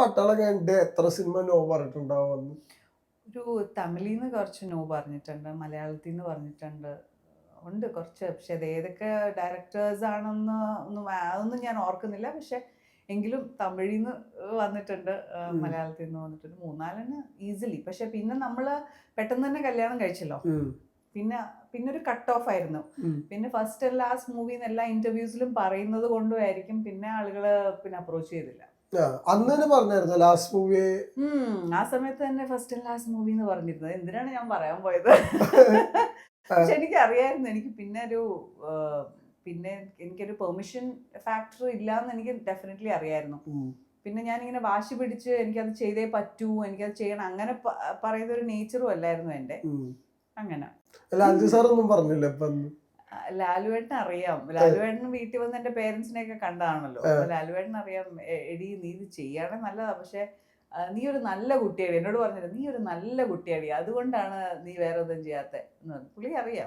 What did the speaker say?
പട്ടാളം കണ്ട് എത്ര സിനിമ നോ പറഞ്ഞിട്ടുണ്ടാവും ഒരു തമിഴിൽ നിന്ന് കുറച്ച് നോ പറഞ്ഞിട്ടുണ്ട് മലയാളത്തിൽ നിന്ന് പറഞ്ഞിട്ടുണ്ട്. ഉണ്ട് കുറച്ച് പക്ഷെ അത് ഏതൊക്കെ ഡയറക്ടേഴ്സ് ആണെന്ന് ഒന്നും അതൊന്നും ഞാൻ ഓർക്കുന്നില്ല. പക്ഷെ എങ്കിലും തമിഴിൽ നിന്ന് വന്നിട്ടുണ്ട്. മലയാളത്തിൽ നിന്ന് വന്നിട്ടുണ്ട്. മൂന്നാലിന് ഈസിലി പക്ഷെ പിന്നെ നമ്മൾ പെട്ടെന്ന് തന്നെ കല്യാണം കഴിച്ചല്ലോ. പിന്നെ പിന്നെ ഒരു കട്ട് ഓഫ് ആയിരുന്നു പിന്നെ ഫസ്റ്റ് ആൻഡ് ലാസ്റ്റ് മൂവിന്ന് എല്ലാ ഇന്റർവ്യൂസിലും പറയുന്നത് കൊണ്ടുമായിരിക്കും പിന്നെ ആളുകൾ പിന്നെ അപ്രോച്ച് ചെയ്തില്ല. അന്ന് തന്നെ പറഞ്ഞായിരുന്നു ലാസ്റ്റ് മൂവി ആ സമയത്ത് തന്നെ ഫസ്റ്റ് ആൻഡ് ലാസ്റ്റ് മൂവി എന്ന് പറഞ്ഞിരുന്നത്. എന്തിനാണ് ഞാൻ പറയാൻ പോയത്? പക്ഷെ എനിക്ക് അറിയായിരുന്നു എനിക്ക് പിന്നെ ഒരു പിന്നെ എനിക്കൊരു പെർമിഷൻ ഫാക്ടർ ഇല്ലാന്ന് എനിക്ക് ഡെഫിനറ്റ്ലി അറിയായിരുന്നു. പിന്നെ ഞാൻ ഇങ്ങനെ വാശി പിടിച്ച് എനിക്കത് ചെയ്തേ പറ്റൂ എനിക്കത് ചെയ്യണം അങ്ങനെ പറയുന്ന ഒരു നേച്ചറും അല്ലായിരുന്നു എന്റെ അങ്ങനെ. അല്ല അഞ്ചു സാറൊന്നും പറഞ്ഞില്ല ലാലുവേട്ടന് അറിയാം. ലാലുവേട്ടൻ വീട്ടിൽ വന്ന് എന്റെ പേരൻസിനെ ഒക്കെ കണ്ടാണല്ലോ ലാലുവേട്ടൻ അറിയാം എടി നീ ഇത് ചെയ്യണേ നല്ലതാ. പക്ഷെ നീ ഒരു നല്ല കുട്ടിയാടി. എന്നോട് പറഞ്ഞില്ല നീ ഒരു നല്ല കുട്ടിയാടി. അതുകൊണ്ടാണ് നീ വേറെ ഒന്നും ചെയ്യാത്ത. പുള്ളി അറിയാം.